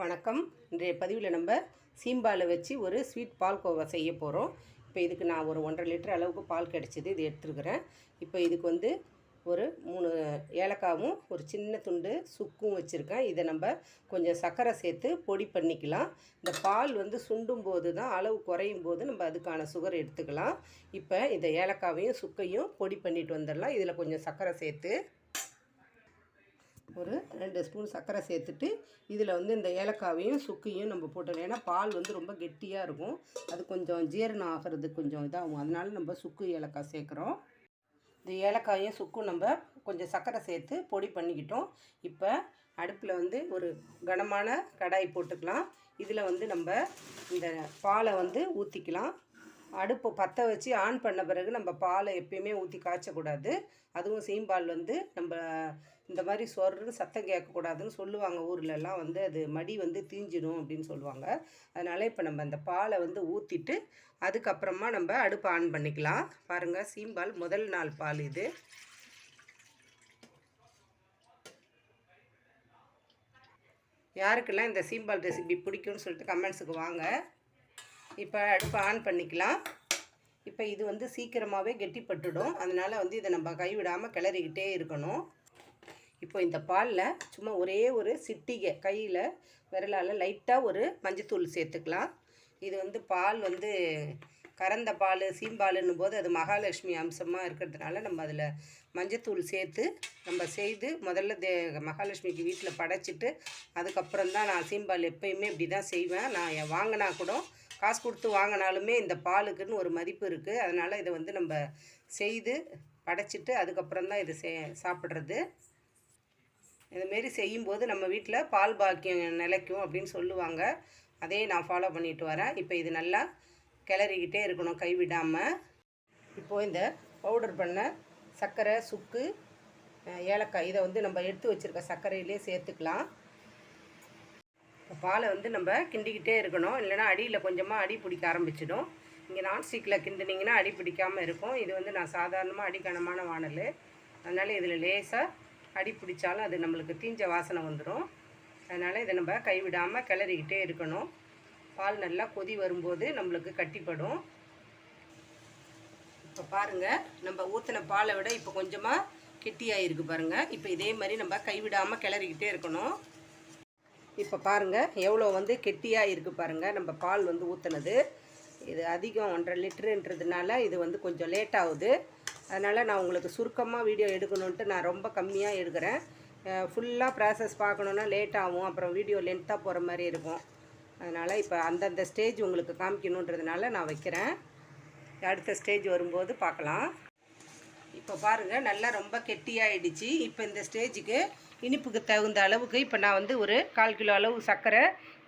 வணக்கம். இன்றைய பதிவில் நம்ம சீம்பாலை வச்சு ஒரு ஸ்வீட் பால்கோவா செய்ய போகிறோம் இப்போ இதுக்கு நான் ஒரு ஒன்றரை லிட்டர் அளவுக்கு பால் கிடச்சிது இது எடுத்துருக்குறேன். இப்போ இதுக்கு வந்து ஒரு மூணு ஏலக்காவும் ஒரு சின்ன துண்டு சுக்கும் வச்சுருக்கேன். இதை நம்ம கொஞ்சம் சர்க்கரை சேர்த்து பொடி பண்ணிக்கலாம். இந்த பால் வந்து சுண்டும் போது தான் அளவு குறையும் போது நம்ம அதுக்கான சுகர் எடுத்துக்கலாம். இப்போ இந்த ஏலக்காவையும் சுக்கையும் பொடி பண்ணிட்டு வந்துடலாம். இதில் கொஞ்சம் சர்க்கரை சேர்த்து ஒரு ரெண்டு ஸ்பூன் சர்க்கரை சேர்த்துட்டு இதில் வந்து இந்த ஏலக்காவையும் சுக்கையும் நம்ம போட்டுடலாம் ஏன்னா பால் வந்து ரொம்ப கெட்டியாக இருக்கும். அது கொஞ்சம் ஜீரணம் ஆகிறது கொஞ்சம் இதாகும். அதனால நம்ம சுக்கு ஏலக்காய் சேர்க்குறோம். இந்த ஏலக்காயும் சுக்கும் நம்ம கொஞ்சம் சர்க்கரை சேர்த்து பொடி பண்ணிக்கிட்டோம். இப்போ அடுப்பில் வந்து ஒரு கனமான கடாய் போட்டுக்கலாம். இதில் வந்து நம்ம இந்த பாலை வந்து ஊற்றிக்கலாம். அடுப்பு பற்ற வச்சு ஆன் பண்ண பிறகு நம்ம பாலை எப்பயுமே ஊற்றி காய்ச்சக்கூடாது. அதுவும் சீம்பால் வந்து நம்ம இந்த மாதிரி சொருன்னு சத்தம் கேட்கக்கூடாதுன்னு சொல்லுவாங்க. ஊர்லெலாம் வந்து அது மடி வந்து தீஞ்சிடும் அப்படின்னு சொல்லுவாங்க. அதனால் இப்போ நம்ம அந்த பாலை வந்து ஊற்றிட்டு அதுக்கப்புறமா நம்ம அடுப்பு ஆன் பண்ணிக்கலாம். பாருங்கள் சீம்பால் முதல் நாள் பால் இது. யாருக்கெல்லாம் இந்த சீம்பால் ரெசிபி பிடிக்கும்னு சொல்லிட்டு கமெண்ட்ஸுக்கு வாங்க. இப்போ அடுப்பை ஆன் பண்ணிக்கலாம். இப்போ இது வந்து சீக்கிரமாகவே கெட்டிப்பட்டுடும். அதனால் வந்து இதை நம்ம கைவிடாமல் கிளறிக்கிட்டே இருக்கணும். இப்போ இந்த பாலில் சும்மா ஒரே ஒரு சிட்டிகை கையில் விரலால் லைட்டாக ஒரு மஞ்சத்தூள் சேர்த்துக்கலாம். இது வந்து பால் வந்து கறந்த பால் சீம்பாலுன்னும் போது அது மகாலட்சுமி அம்சமாக இருக்கிறதுனால நம்ம அதில் மஞ்சத்தூள் சேர்த்து நம்ம செய்து முதல்ல தே மகாலட்சுமிக்கு வீட்டில் படைச்சிட்டு அதுக்கப்புறம் தான் நான் சீம்பால் எப்பயுமே இப்படி தான் செய்வேன். நான் வாங்கினா கூட காசு கொடுத்து வாங்கினாலுமே இந்த பாலுக்குன்னு ஒரு மதிப்பு இருக்குது அதனால் இதை வந்து நம்ம செய்து படைச்சிட்டு அதுக்கப்புறம் தான் இது சே சாப்பிட்றது. இதுமாரி செய்யும்போது நம்ம வீட்டில் பால் பாக்கியம் நிலைக்கும் அப்படின்னு சொல்லுவாங்க. அதே நான் ஃபாலோ பண்ணிட்டு வரேன். இப்போ இது நல்லா கிளறிக்கிட்டே இருக்கணும் கைவிடாமல் இப்போது இந்த பவுடர் பண்ண சர்க்கரை சுக்கு ஏலக்காய் இதை வந்து நம்ம எடுத்து வச்சுருக்க சர்க்கரையிலே சேர்த்துக்கலாம். பாலை வந்து நம்ம கிண்டிக்கிட்டே இருக்கணும். இல்லைன்னா அடியில் கொஞ்சமாக அடி பிடிக்க ஆரம்பிச்சிடும். இங்கே நான்ஸ்டிக்கில் கிண்டினீங்கன்னா அடி பிடிக்காமல் இருக்கும். இது வந்து நான் சாதாரணமாக அடிக்கனமான வானல். அதனால் இதில் லேசாக அடி பிடிச்சாலும் அது நம்மளுக்கு தீஞ்ச வாசனை வந்துடும் அதனால் இதை நம்ம கைவிடாமல் கிளறிக்கிட்டே இருக்கணும். பால் நல்லா கொதி வரும்போது நம்மளுக்கு கட்டிப்படும். இப்போ பாருங்கள் நம்ம ஊற்றின பாலை விட இப்போ கொஞ்சமாக கெட்டியாகிருக்கு பாருங்கள் இப்போ இதே மாதிரி நம்ம கைவிடாமல் கிளறிக்கிட்டே இருக்கணும். இப்போ பாருங்கள் எவ்வளோ வந்து கெட்டியாக இருக்குது பாருங்கள் நம்ம பால் வந்து ஊற்றுனது இது அதிகம் ஒன்றரை லிட்டருன்றதுனால இது வந்து கொஞ்சம் லேட் ஆகுது. அதனால் நான் உங்களுக்கு சுருக்கமாக வீடியோ எடுக்கணுன்ட்டு நான் ரொம்ப கம்மியாக எடுக்கிறேன். ஃபுல்லாக ப்ராசஸ் பார்க்கணுன்னா லேட் ஆகும். அப்புறம் வீடியோ லென்த்தாக போகிற மாதிரி இருக்கும். அதனால் இப்போ அந்தந்த ஸ்டேஜ் உங்களுக்கு காமிக்கணுன்றதுனால நான் வைக்கிறேன். அடுத்த ஸ்டேஜ் வரும்போது பார்க்கலாம். இப்போ பாருங்கள் நல்லா ரொம்ப கெட்டியாகிடுச்சு இப்போ இந்த ஸ்டேஜுக்கு இனிப்புக்கு தகுந்த அளவுக்கு இப்போ நான் வந்து ஒரு கால் கிலோ அளவு சர்க்கரை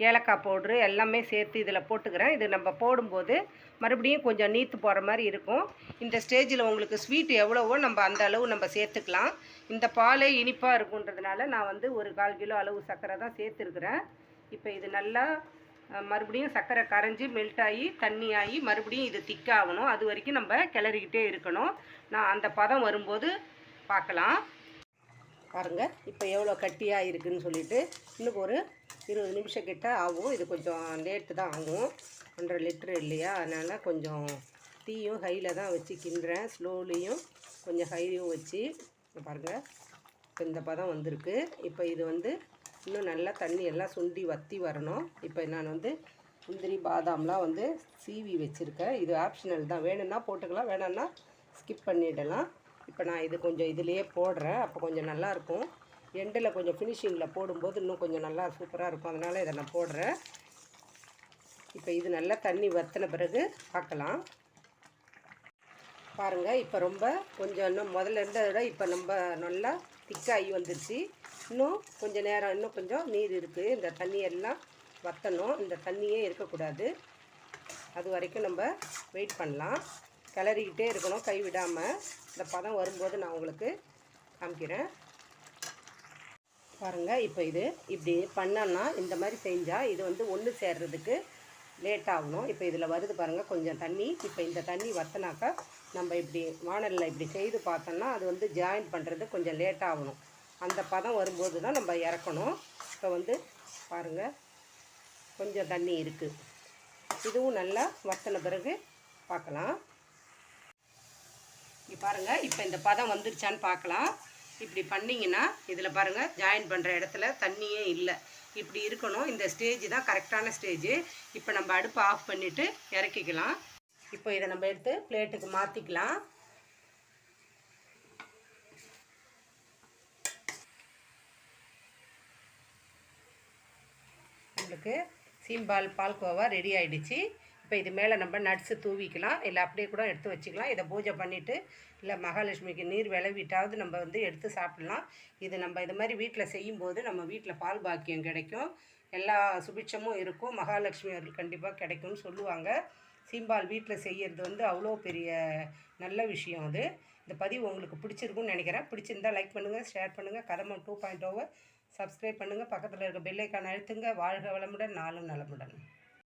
ஏலக்காய் பவுட்ரு எல்லாமே சேர்த்து இதில் போட்டுக்கிறேன். இது நம்ம போடும்போது மறுபடியும் கொஞ்சம் நீத்து போகிற மாதிரி இருக்கும். இந்த ஸ்டேஜில் உங்களுக்கு ஸ்வீட் எவ்வளவோ நம்ம அந்த அளவு நம்ம சேர்த்துக்கலாம். இந்த பாலே இனிப்பாக இருக்குன்றதுனால நான் வந்து ஒரு கால் கிலோ அளவு சர்க்கரை தான் சேர்த்துருக்குறேன். இப்போ இது நல்லா மறுபடியும் சர்க்கரை கரைஞ்சி மெல்ட் ஆகி தண்ணி ஆகி மறுபடியும் இது திக்காகணும் அது வரைக்கும் நம்ம கிளறிக்கிட்டே இருக்கணும். நான் அந்த பதம் வரும்போது பார்க்கலாம். பாருங்கள் இப்போ எவ்வளோ கட்டியாக இருக்குதுன்னு சொல்லிட்டு இன்னும் ஒரு இருபது நிமிஷம் கிட்ட ஆகும். இது கொஞ்சம் லேட்டு தான் ஆகும். ஒன்றரை லிட்ரு இல்லையா? அதனால் கொஞ்சம் டீயும் ஹையில் தான் வச்சு கிண்டுறேன். ஸ்லோலியும் கொஞ்சம் ஹையும் வச்சு. பாருங்கள் இப்போ இந்த பதம் வந்திருக்கு. இப்போ இது வந்து இன்னும் நல்லா தண்ணி எல்லாம் சுண்டி வற்றி வரணும். இப்போ நான் வந்து முந்திரி பாதாம்லாம் வந்து சீவி வச்சுருக்கேன். இது ஆப்ஷனல் தான். வேணும்னா போட்டுக்கலாம். வேணாம்னா ஸ்கிப் பண்ணிடலாம். இப்போ நான் இது கொஞ்சம் இதுலேயே போடுறேன். அப்போ கொஞ்சம் நல்லாயிருக்கும். எண்டில் கொஞ்சம் ஃபினிஷிங்கில் போடும்போது இன்னும் கொஞ்சம் நல்லா சூப்பராக இருக்கும். அதனால் இதை நான் போடுறேன். இப்போ இது நல்லா தண்ணி வற்றின பிறகு பார்க்கலாம். பாருங்கள் இப்போ ரொம்ப கொஞ்சம் இன்னும் முதல்ல இருந்ததை விட இப்போ நம்ம நல்லா திக்காகி வந்துருச்சு. இன்னும் கொஞ்சம் நேரம் இன்னும் கொஞ்சம் நீர் இருக்குது இந்த தண்ணியெல்லாம் வற்றணும் இந்த தண்ணியே இருக்கக்கூடாது. அது வரைக்கும் நம்ம வெயிட் பண்ணலாம். கிளறிக்கிட்டே இருக்கணும் கை விடாமல் இந்த பதம் வரும்போது நான் உங்களுக்கு காமிக்கிறேன். பாருங்கள் இப்போ இது இப்படி பண்ணோன்னா இந்த மாதிரி செஞ்சால் இது வந்து ஒன்று சேர்றதுக்கு லேட் ஆகணும். இப்போ இதில் வருது பாருங்கள் கொஞ்சம் தண்ணி. இப்போ இந்த தண்ணி வத்தினாக்கா நம்ம இப்படி வானலில் இப்படி செய்து பார்த்தோம்னா அது வந்து ஜாயின் பண்ணுறது கொஞ்சம் லேட் ஆகணும். அந்த பதம் வரும்போது தான் நம்ம இறக்கணும். இப்போ வந்து பாருங்கள் கொஞ்சம் தண்ணி இருக்குது இதுவும் நல்லா வத்தின பிறகு பார்க்கலாம். இங்கே பாருங்கள் இப்போ இந்த பதம் வந்துருச்சான்னு பார்க்கலாம் இப்படி பண்ணிங்கன்னா இதில் பாருங்கள் ஜாயின் பண்ணுற இடத்துல தண்ணியே இல்லை. இப்படி இருக்கணும். இந்த ஸ்டேஜ் தான் கரெக்டான ஸ்டேஜு இப்போ நம்ம அடுப்பை ஆஃப் பண்ணிவிட்டு இறக்கிக்கலாம். இப்போ இதை நம்ம எடுத்து பிளேட்டுக்கு மாற்றிக்கலாம் நம்மளுக்கு சீம்பால் பால்கோவா ரெடி ஆயிடுச்சு. இப்போ இது மேலே நம்ம நட்ஸு தூவிக்கலாம். இல்லை அப்படியே கூட எடுத்து வச்சுக்கலாம். இதை பூஜை பண்ணிவிட்டு இல்லை மகாலட்சுமிக்கு நீர் விளைவிட்டாவது நம்ம வந்து எடுத்து சாப்பிட்லாம். இது நம்ம இது மாதிரி வீட்டில் செய்யும்போது நம்ம வீட்டில் பால் பாக்கியம் கிடைக்கும். எல்லா சுபிட்சமும் இருக்கும். மகாலட்சுமி அவர்கள் கண்டிப்பாக கிடைக்கும்னு சொல்லுவாங்க. சீம்பால் வீட்டில் செய்கிறது வந்து அவ்வளோ பெரிய நல்ல விஷயம் அது. இந்த பதிவு உங்களுக்கு பிடிச்சிருக்கும்னு நினைக்கிறேன். பிடிச்சிருந்தா லைக் பண்ணுங்கள் ஷேர் பண்ணுங்கள் கதமம் டூ பாயிண்ட் ஓவர் சப்ஸ்கிரைப் பண்ணுங்கள் பக்கத்தில் இருக்க பெல்லைக்கான அழுத்துங்க. வாழ்க வளமுடன் நாளும் நலமுடன்.